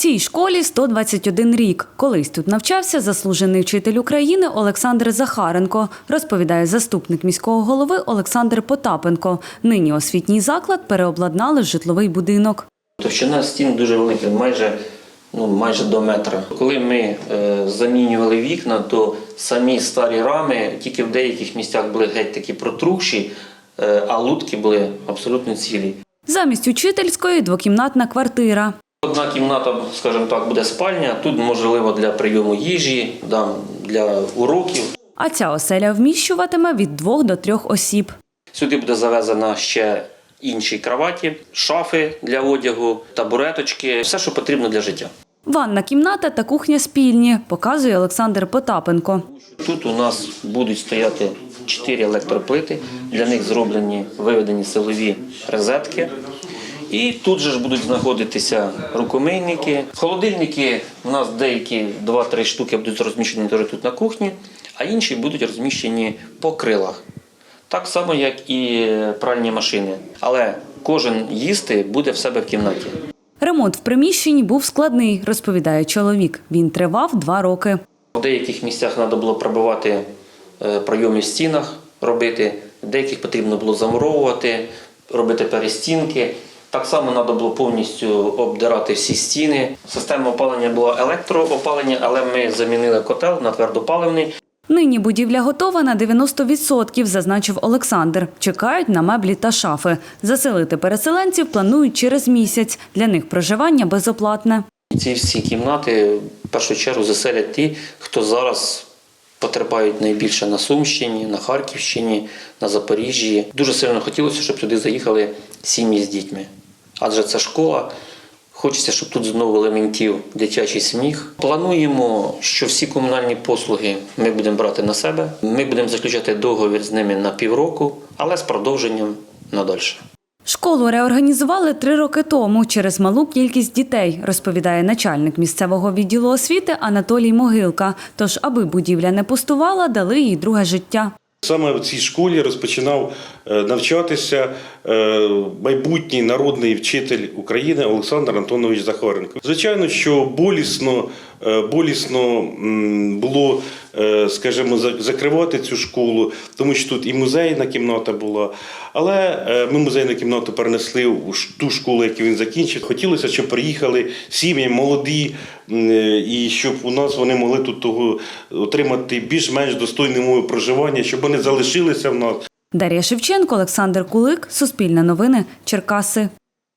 Цій школі 121 рік. Колись тут навчався заслужений вчитель України Олександр Захаренко, розповідає заступник міського голови Олександр Потапенко. Нині освітній заклад переобладнали в житловий будинок. Товщина стін дуже велика, майже, ну, майже до метра. Коли ми е, замінювали вікна, то самі старі рами тільки в деяких місцях були геть такі протрухші, е, а лутки були абсолютно цілі. Замість учительської двокімнатна квартира. Одна кімната, скажімо так, буде спальня. Тут можливо для прийому їжі, для уроків. А ця оселя вміщуватиме від двох до трьох осіб. Сюди буде завезена ще інші кроваті, шафи для одягу, табуреточки, все, що потрібно для життя. Ванна кімната та кухня спільні, показує Олександр Потапенко. Тут у нас будуть стояти чотири електроплити. Для них зроблені виведені силові розетки. І тут же ж будуть знаходитися рукомийники. Холодильники у нас деякі 2-3 штуки будуть розміщені теж тут на кухні, а інші будуть розміщені по крилах. Так само, як і пральні машини. Але кожен їсти буде в себе в кімнаті. Ремонт в приміщенні був складний, розповідає чоловік. Він тривав два роки. В деяких місцях треба було пробивати е, пройоми в стінах, робити, деяких потрібно було замуровувати, робити перестінки. Так само треба було повністю обдирати всі стіни. Система опалення була електроопалення, але ми замінили котел на твердопаливний. Нині будівля готова на 90%, зазначив Олександр. Чекають на меблі та шафи. Заселити переселенців планують через місяць. Для них проживання безоплатне. Ці всі кімнати в першу чергу заселять ті, хто зараз потерпають найбільше на Сумщині, на Харківщині, на Запоріжжі. Дуже сильно хотілося, щоб сюди заїхали сім'ї з дітьми. Адже це школа. Хочеться, щоб тут знову елементів дитячий сміх. Плануємо, що всі комунальні послуги ми будемо брати на себе. Ми будемо заключати договір з ними на півроку, але з продовженням надальше. Школу реорганізували три роки тому через малу кількість дітей, розповідає начальник місцевого відділу освіти Анатолій Могилка. Тож, аби будівля не пустувала, дали їй друге життя. Саме в цій школі розпочинав е, навчатися е, майбутній народний вчитель України Олександр Антонович Захаренко. Звичайно, що болісно, е, болісно було, скажімо, закривати цю школу, тому що тут і музейна кімната була. Але ми музейну кімнату перенесли ш- ту школу, яку він закінчив. Хотілося, щоб приїхали сім'ї молоді, і щоб у нас вони могли тут того отримати більш-менш достойні умови проживання, щоб вони залишилися в нас. Дар'я Шевченко, Олександр Кулик, Суспільне новини, Черкаси.